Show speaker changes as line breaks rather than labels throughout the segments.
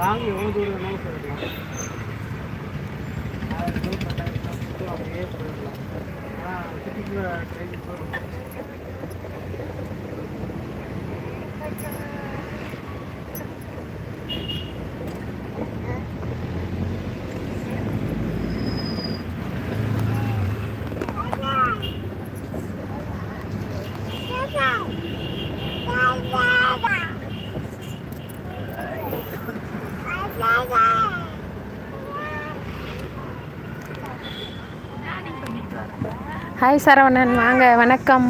Long எவ்வளோ தூரம் வேணாலும் போயிடலாம் அப்படியே போயிடலாம். ஆனால் சிட்டிக்குள்ளே ட்ரெயின் போயிடும்.
ஹாய் சரவணன் வாங்க வணக்கம்.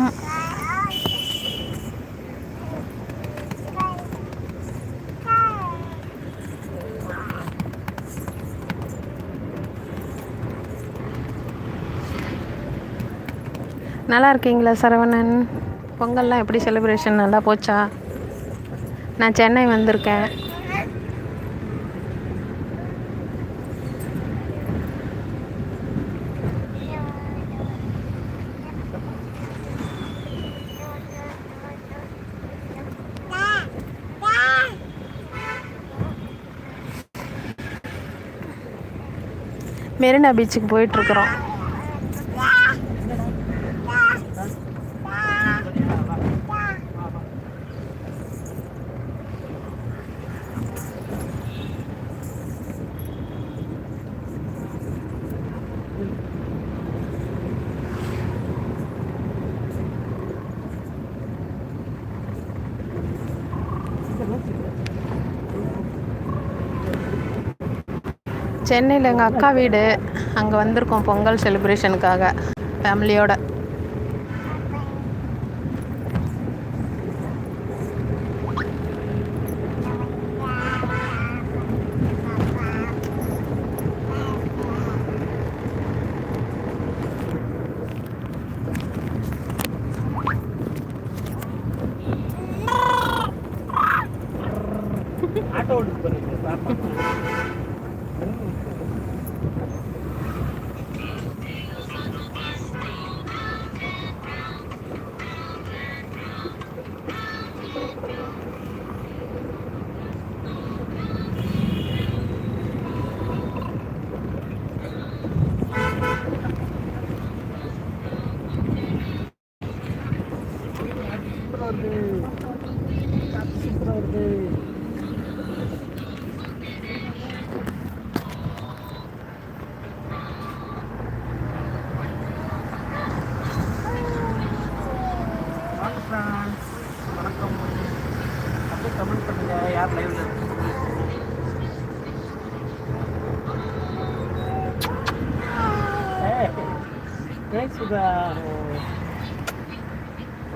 நல்லா இருக்கீங்களா சரவணன்? பொங்கல்லாம் எப்படி செலிப்ரேஷன் நல்லா போச்சா? நான் சென்னை வந்திருக்கேன். மெரினா பீச்சுக்கு போயிட்டுருக்குறோம் சென்னையில் எங்கள் அக்கா வீடு. அங்கே வந்திருக்கோம் பொங்கல் செலிப்ரேஷனுக்காக ஃபேமிலியோட
ஆட்டோ ஓட்டு போகிறீங்க வருது காத்து சூப்பராக வருது வாங்க ஃப்ரெண்ட்ஸ் வணக்கம் அப்படியே கமெண்ட் பண்ணுங்க யார் லைவ்ல ஏய் சுதா ஏய் தோசை பண்ணுங்க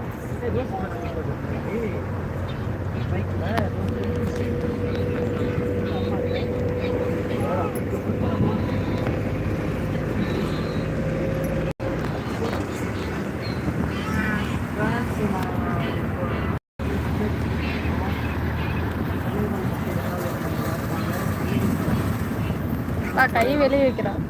ஏய் பைக்கில்
கை வெளியே வைக்கிறான்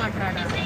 మాట్లాడాలి.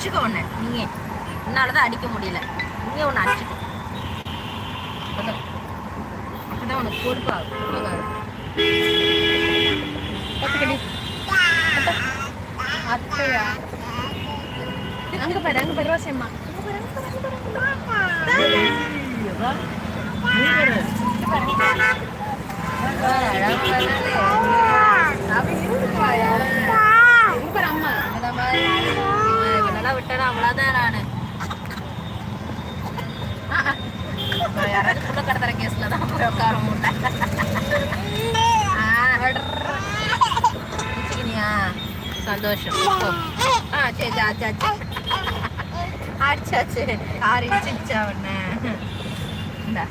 அச்சுக்க உன்னை. நீயே. என்னால் தான் அடிக்க முடியல. நீங்க ஒன்று அச்சுக்க அப்பதான். அப்போதான் உனக்கு பொறுப்பாகும் போகாது அங்கே பாரு அங்கே அங்க பாரு அப்படி பாரு ரோசியம்மா அவ்வளோதான் நானு. யாராவது புள்ள கடத்துற கேஸ்ல தான் போய் உட்கார மாட்டேன் சந்தோஷம். ஆ சரி ஆச்சு ஆச்சு. ஆச்சாச்சு ஆறு இன்ச்சிச்சா உன்ன? இந்தா.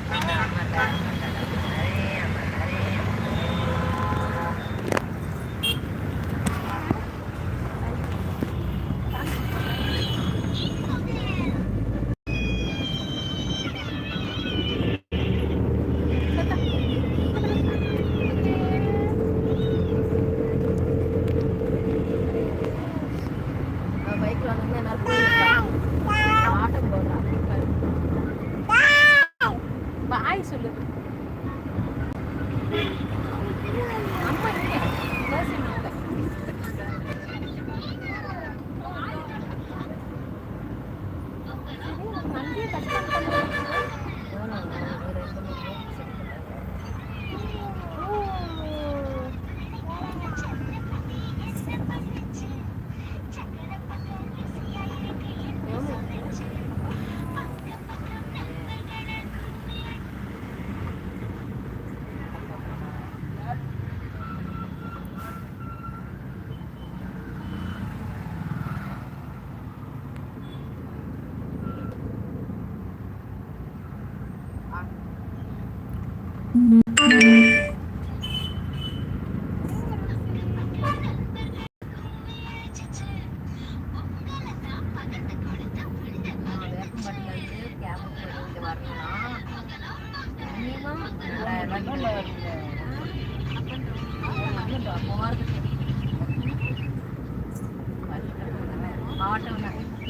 மாவட்டம்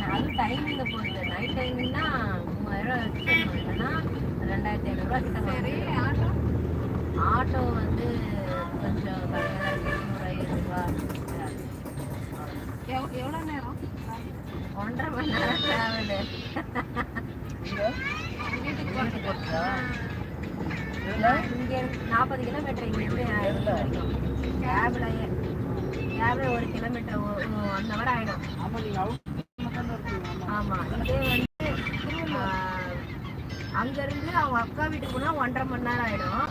அது டைமிங்க போகுது நைட் டைமிங்னா மூவாயிரம் இல்லைன்னா ரெண்டாயிரத்தி ஐநூறுரூவா கிட்ட ஆட்டோ ஆட்டோ வந்து கொஞ்சம் எட்நூறு ஐநூறுரூவா
எவ்வளோ நேரம்?
ஒன்றரை மணி நேரம். ட்ராவலு நாற்பது கிலோமீட்டர் இங்க இருந்து கேப்லயே ஒரு கிலோமீட்டர் ஒன் ஹவர் ஆயிடும்
ஆமாம் அவங்க மட்டும்
இதே வந்து அங்கேருந்து அவங்க அக்கா வீட்டுக்கு போனால் ஒன்றரை மணி நேரம் ஆகிடும்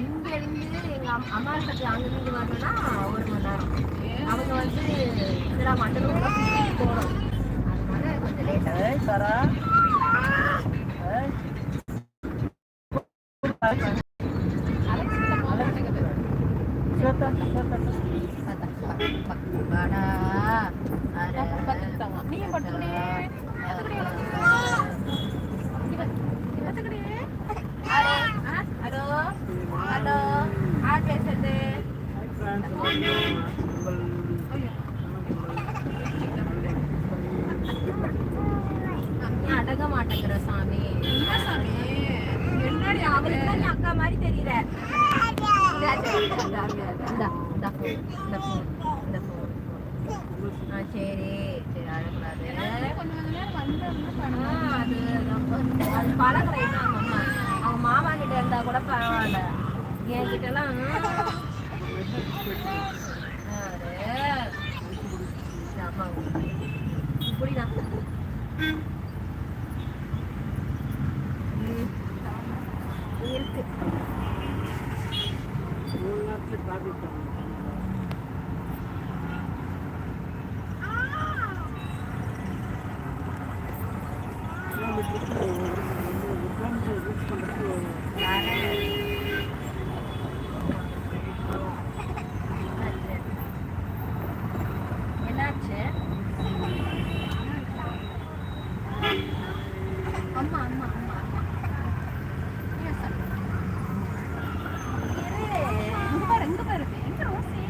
இங்கேருந்து எங்கள் அம்- அம்மா வீட்டுக்கு அங்கேருந்து வரணும்னா ஒரு மணி நேரம். அவங்க வந்து இதெல்லாம் மண்டலம் போகணும். அதனால கொஞ்சம் லேட் ஆகும்
ஏய் சரா ஏய் சேத்தா சேத்தா
வாடா அரை
நீயும் பட்டுக்கிட்டே
ஹலோ ஹலோ யார் பேசுறது
உங்கள்
நீ அடங்க மாட்டேங்கிற சாமி
என்ன சாமி என்னடி
அவளுக்கு தான் நீ அக்கா மாதிரி தெரியற இந்தா, இந்தா, இந்தா, இந்தா phone, இந்த phone, இந்த phone. ஆ, சரி. சரி அழக்கூடாது அது அது பழகுற இன்னும் அவங்க மாமா கிட்ட இருந்தா கூட பரவாயில்ல. என்கிட்ட எல்லாம் இப்படிதான் இருக்கு
மூணு நேரத்துல காட்டிட்டாங்க யூஸ் பண்ணுறதுக்கு
என்னாச்சு
அம்மா அம்மா அம்மா அம்மா Yes, sir. இங்க பாரு இங்க பாரு எங்க ரோசி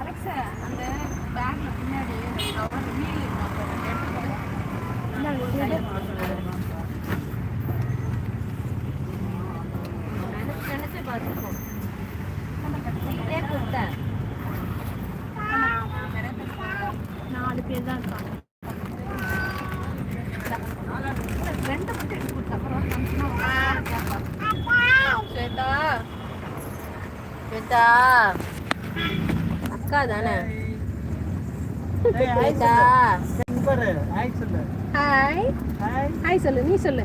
அலெக்ஸா அந்த பேக்ல பின்னாடி கவர் மீல் இருக்கும்
நினைச்சு நினைச்சு பார்த்துப்போம் இதே கொடுத்தேன்
நாலு பேர் தான் இருக்காங்க ரெண்டு மட்டும் எடுத்து கொடுத்த அப்புறம்
ஸ்வேதா ஸ்வேதா அக்கா தானே
ஹாய். இங்க ஹாய் சொல்லு
நீ சொல்லு.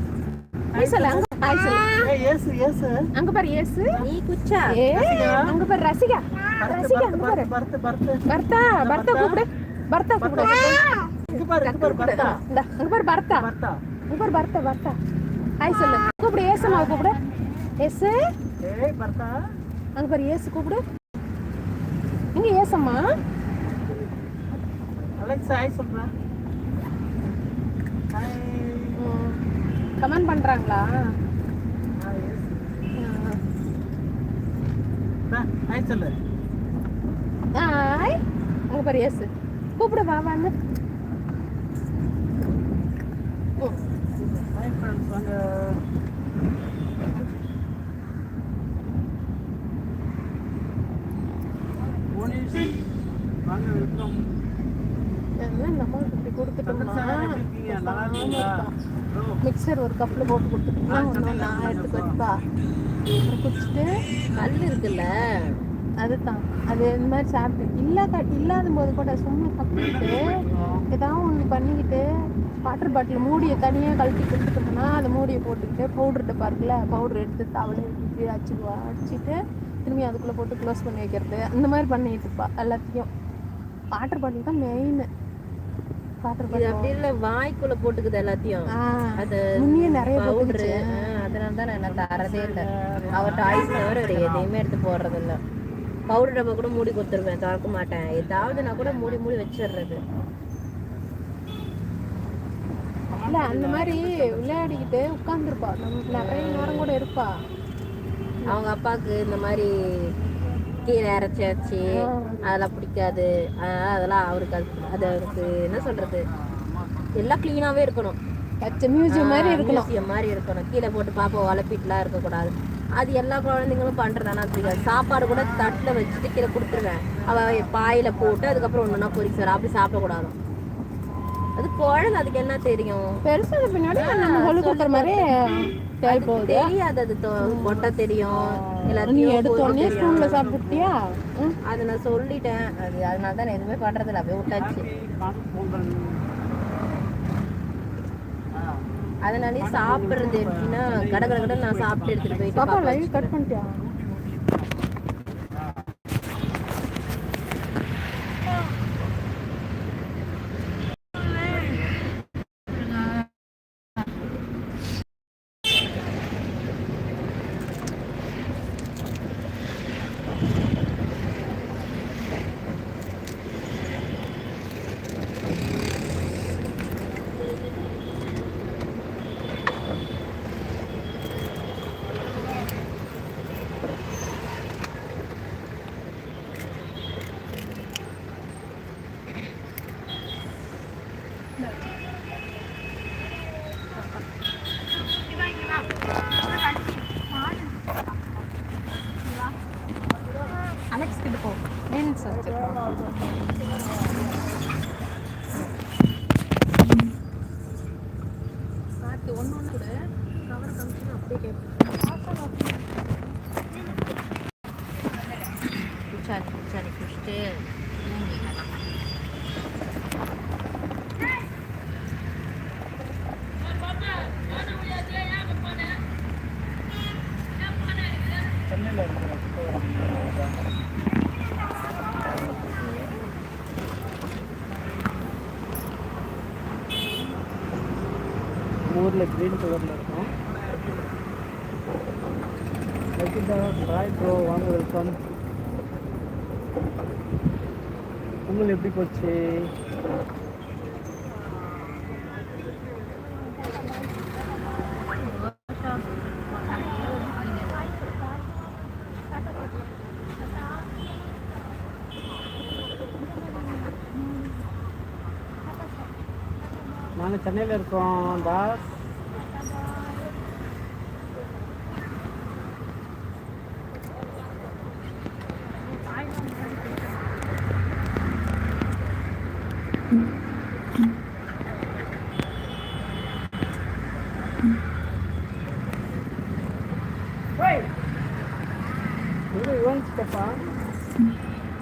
நீ சொல்லு அங்க ஹாய் சொல்லு.
ஏசு ஏசு.
அங்க பாரு ஏசு.
நீ குச்சா?
அங்க பாரு ரசிகா. ரசிகா அங்க பாரு.
பர்த் பர்த் பர்த்
பர்த்தா பர்த்தா? கூப்பிடு. பர்த்தா கூப்பிடு.
இங்க பாரு இங்க பாரு பர்த்தா.
இந்தா, அங்க பாரு பர்த்தா.
பர்த்தா.
அங்க பாரு பர்த்தா பர்த்தா. ஹாய் சொல்லு. கூப்பிடு ஏசம்மா கூப்பிடு. ஏசு.
ஏய் பர்த்தா.
அங்க பாரு ஏசு கூப்பிடு. இங்க ஏசம்மா
ஹாய் ஹாய்
கமெண்ட் பண்றாங்களா?
ஹாய் சொல்லு.
ஹாய் அங்க பாரு ஏசு கூப்பிடு வா வாங்க
ஹாய் ஃப்ரெண்ட்ஸ் வாங்க போனீஸ் வாங்க வெல்கம்
எல்லாம் இந்த அம்மாவுக்கு இப்படி கொடுத்துட்டோம்னா
இருக்கீங்க நல்லா இருக்கீங்களா ப்ரோ
மிக்சர் ஒரு கப்பில் போட்டு கொடுத்துட்டோம்னா ஒன்று நான் எடுத்து வச்சுப்பா குடிச்சிட்டு
கல் இருக்குல்ல
அதுதான் அது இந்த மாதிரி சாப்பிட்டு இல்லாத இல்லாத போது கூட சும்மா சாப்பிட்டுட்டு ஏதாவது ஒன்று பண்ணிக்கிட்டு வாட்டர் பாட்டில் மூடியை தனியாக கழட்டி கொடுத்துட்டோம்னா அந்த மூடியை போட்டுக்கிட்டு பவுடர் டப்பா பவுடர் எடுத்து தவளை ஊற்றி அடிச்சுக்குவா அடிச்சுட்டு திரும்பி அதுக்குள்ளே போட்டு க்ளோஸ் பண்ணி வைக்கிறது அந்த மாதிரி பண்ணிட்டு இருப்பா எல்லாத்தையும். வாட்டர் பாட்டில் தான் மெயின் வாட்டர்
இது
பாட்டில்
அப்படி இல்ல வாய்க்குள்ள போட்டுக்குது எல்லாத்தையும். அது
முன்னையே நிறைய
பவுடரு அதனால தான் நான் என்ன தரதே இல்ல. அவ டாய்ஸ் தவிர வேற எதையுமே எடுத்து போடுறது இல்ல பவுடர் டப்பா கூட மூடி கொடுத்துருவேன் திறக்க மாட்டேன். ஏதாவது நான் கூட மூடி மூடி வச்சிடுறது.
இல்ல அந்த மாதிரி விளையாடிக்கிட்டு உட்காந்துருப்பா நமக்கு நிறைய நேரம் கூட இருப்பா.
அவங்க அப்பாவுக்கு இந்த மாதிரி கீரை அரைச்சி வச்சு அதெல்லாம் பிடிக்காது. அதனால அதெல்லாம் அவருக்கு அது அது அவருக்கு என்ன சொல்றது? எல்லாம் க்ளீனாவே இருக்கணும்.
மியூசியம் மாதிரி இருக்கணும்.
மியூசியம் மாதிரி இருக்கணும். கீழே போட்டு பாப்பா வளப்பிட்டுலாம் இருக்கக்கூடாது. அது எல்லா குழந்தைங்களும் பண்றதானா தெரியாது சாப்பாடு கூட தட்டில் வச்சுட்டு கீழே கொடுத்துருவேன். அவ பாயில போட்டு அதுக்கப்புறம் ஒன்றுனா பொறிச்சு அப்படி சாப்பிடக்கூடாது அது குழந்தை அதுக்கு என்ன தெரியும்?
பெருசாக பின்னாடி நம்ம சொல்லி கொடுக்குற மாதிரி சரி போகுது.
தெரியாது அது கொட்ட தெரியும். எல்லாத்தையும்
எடுத்த உடனே
பொறிக்க
ஸ்கூல்ல.
அதை நான் சொல்லிட்டேன். அது அதனால தான் எதுவுமே பண்றது இல்லை. அப்படியே விட்டாச்சு. அதனாலே சாப்பிடுறது எப்படின்னா கட கட கடை நான் சாப்பிட்டு எடுத்துட்டு போயிட்டு
பாப்பா
பாப்பா
லைவ் கட் பண்ணிட்டியா?
அலெக்ஸ் கிட்ட போ
மீன்ஸ் பார்த்து ஒன்று ஒன்று கூட
கவர் கமிஷன் அப்படியே கேட்பேன்
க்ரீன் கலரில் இருக்கும். பாய் ப்ரோ வாங்க வெல்கம் உங்களுக்கு எப்படி போச்சு? நாங்கள் சென்னையில் இருக்கோம் தாஸ்.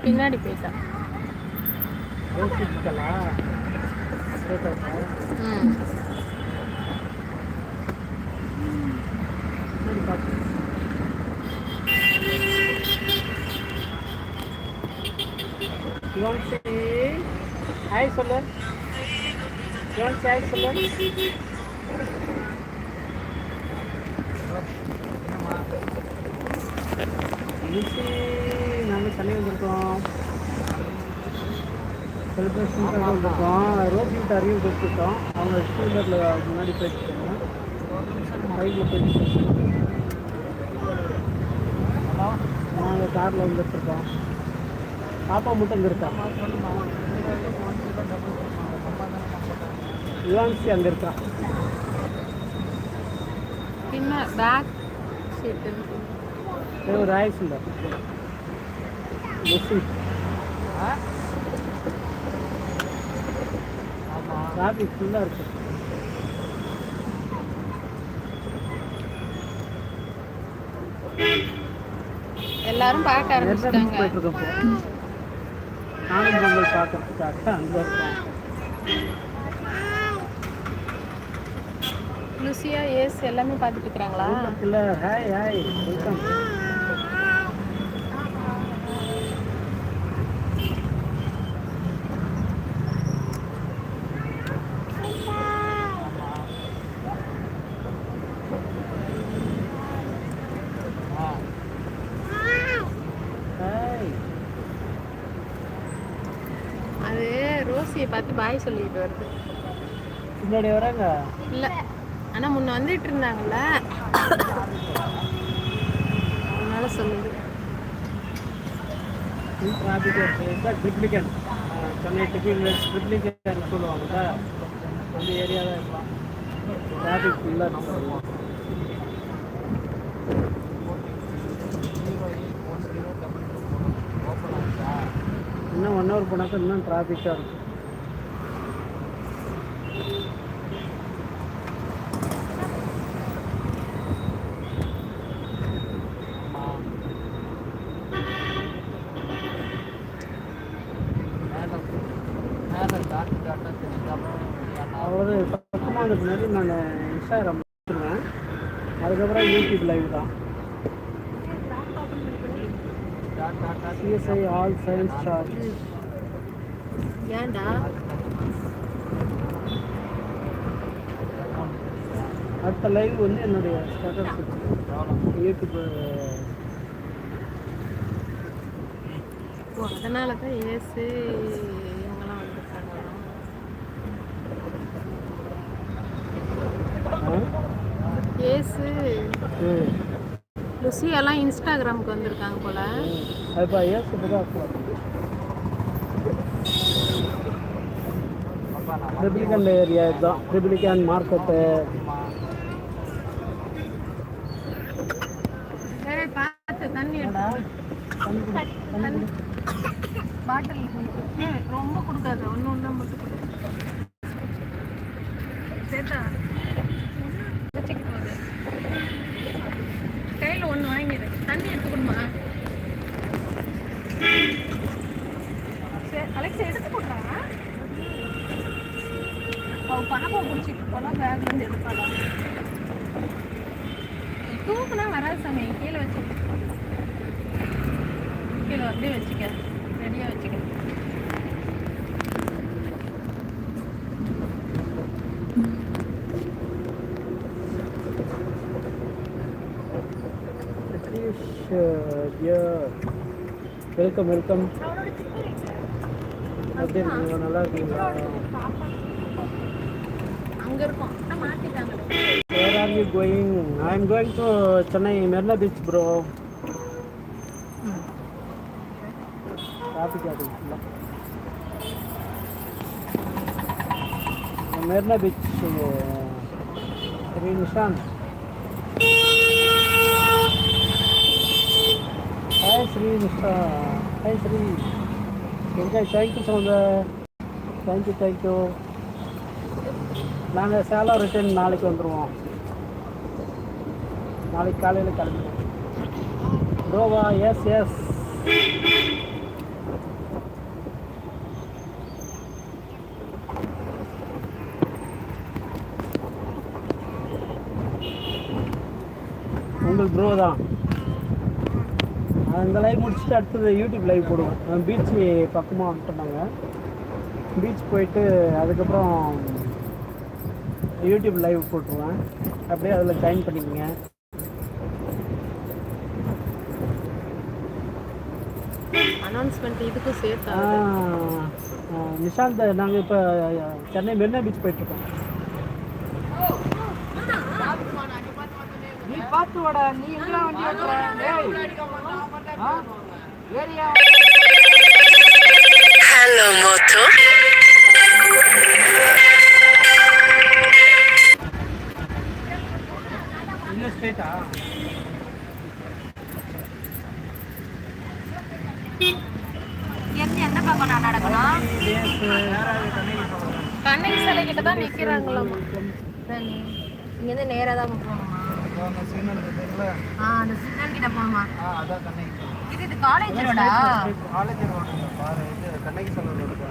பின்னாடி போயிட்டா.
யோசிச்சுக்கலா
ம்.
சரி. பார்த்து யோன்சி ஹாய் சொல்லு சொல்லு. யோன்சி நாங்கள் சென்னை வந்திருக்கோம். செலிப்ரேஷனுக்காக வந்திருக்கோம். ரோஹித் அறிவு கொடுத்துருக்கோம். அவங்க ஸ்கூலில் முன்னாடி போயிட்டுருக்காங்க பைக்கில் போயிட்டு நாங்கள் காரில் வந்துட்டுருக்கோம். பாப்பா மட்டும் அங்கே இருக்கா? யுவான்சி அங்கே இருக்கா?
பின்ன பேக் சீட்டு
ஒரு முஸ்லி டிராஃபிக் ஃபுல்லாக இருக்கு.
எல்லாரும் பார்க்க ஆரம்பிச்சிட்டாங்க.
போயிட்டு இருக்கோம் நானும் பொங்கல் பார்க்கறதுக்காக அங்கே இருக்கோம்
லுசியா ஏஸ் எல்லாமே பார்த்துட்டு இருக்கிறாங்களா?
இல்லை ஹாய் ஹாய் வெல்கம்
பின்னாடி பார்த்து பாய் சொல்லிட்டு வருது.
பின்னாடி வராங்க?
இல்லை. ஆனால் முன்ன வந்துட்டு இருந்தாங்கல்ல. அதனால சொல்லுது.
சென்னை டிஃபின் ட்ரிப்ளிகன் சொல்லுவாங்க அந்த ஏரியா தான் இருக்கலாம். டிராஃபிக் ஃபுல்லாக நம்ம வருவோம். இன்னும் ஒன் ஹவர் போனாக்கா இன்னும் டிராஃபிக்காக இருக்கும். இன்ஸ்டாகிராம் வச்சுருவேன் அதுக்கப்புறம் யூடியூப் லைவ் தான். சிஎஸ்ஐ ஆல் சயின்ஸ் சார்ஜ்
ஏன்டா?
அடுத்த லைவ் வந்து என்னுடைய ஸ்டேட்டஸ் யூடியூப்
அதனால தான் ஏசு இவங்கெல்லாம் வந்திருக்காங்க ஏசு லுசி எல்லாம் இன்ஸ்டாகிராமுக்கு வந்திருக்காங்க போல.
அதுப்பா ஏஸ் இப்போ தான் ட்ரிபிளிகன் ஏரியா இதுதான். ட்ரிபிளிகன் மார்க்கெட்டு
பாட்டில் ரொம்ப கொடுக்காத. ஒன்று ஒன்றா மட்டும் கொடு சேத்தா வச்சுக்க போகுது கையில் ஒன்று வாங்கிடு தண்ணி எடுத்து கொடுமா சரி அலெக்ஸ் எடுத்து கொடுறாங்க அவ பாப்பா பிடிச்சிட்டு போனா பேக்ல இருந்து எடுப்பாளா தூக்குனா வராது சாமி கீழே வச்சு கீழே அப்படியே வச்சுக்க ரெடியாக வச்சுக்க
வெல்கம் வெல்கம். எப்படி இருக்கீங்க? நல்லா இருக்கீங்களா?
அங்கே இருக்கும். மாற்றிட்டாங்க
Where are you going? I am going to Chennai Marina Beach, bro. Traffic ஆகுதுல்ல Marina beach Sri Nishanth hi Sri Nisha. Hi Sri. Enjoy thank you சொல்லுங்க. தேங்க்யூ தேங்க்யூ நாங்கள் சேலம் ரிட்டர்ன் நாளைக்கு வந்துடுவோம் நாளைக்கு காலையில் கிளம்பிடுவோம். கோவா எஸ் எஸ் உங்கள் ப்ரோ தான். அந்த லைவ் முடிச்சுட்டு அடுத்தது யூடியூப் லைவ் போடுவோம் பீச்சு பக்கமாக வந்துட்டோம் பீச் போயிட்டு அதுக்கப்புறம் யூடியூப் லைவ் போட்டுருவேன். அப்படியே அதில் ஜாயின் பண்ணிக்கோங்க.
அனௌன்ஸ்மெண்ட் இதுக்கும் சேர்த்தா
நிஷாந்த் நாங்கள் இப்போ சென்னை மெரினா பீச் போயிட்டுருக்கோம்
நீ பார்த்து வாடா நீ எங்கடா வண்டி ஓட்டுற? Area
Hello, Moto.
இன்னும் ஸ்ட்ரைட்டா
எந்த எந்த பக்கம் நான் நடக்கணும்
கண்ணகி சிலை கிட்ட தான் நிற்கிறாங்களாமா
சரி இங்கேருந்து நேராக தான் போகணுமா. அந்த சிக்னல் கிட்ட போகணுமா
ஆ அதான் கண்ணகி.
இது காலேஜ் ரோடா
காலேஜ் ரோடு பாரு இது கண்ணகி செல்வம் ரோடு.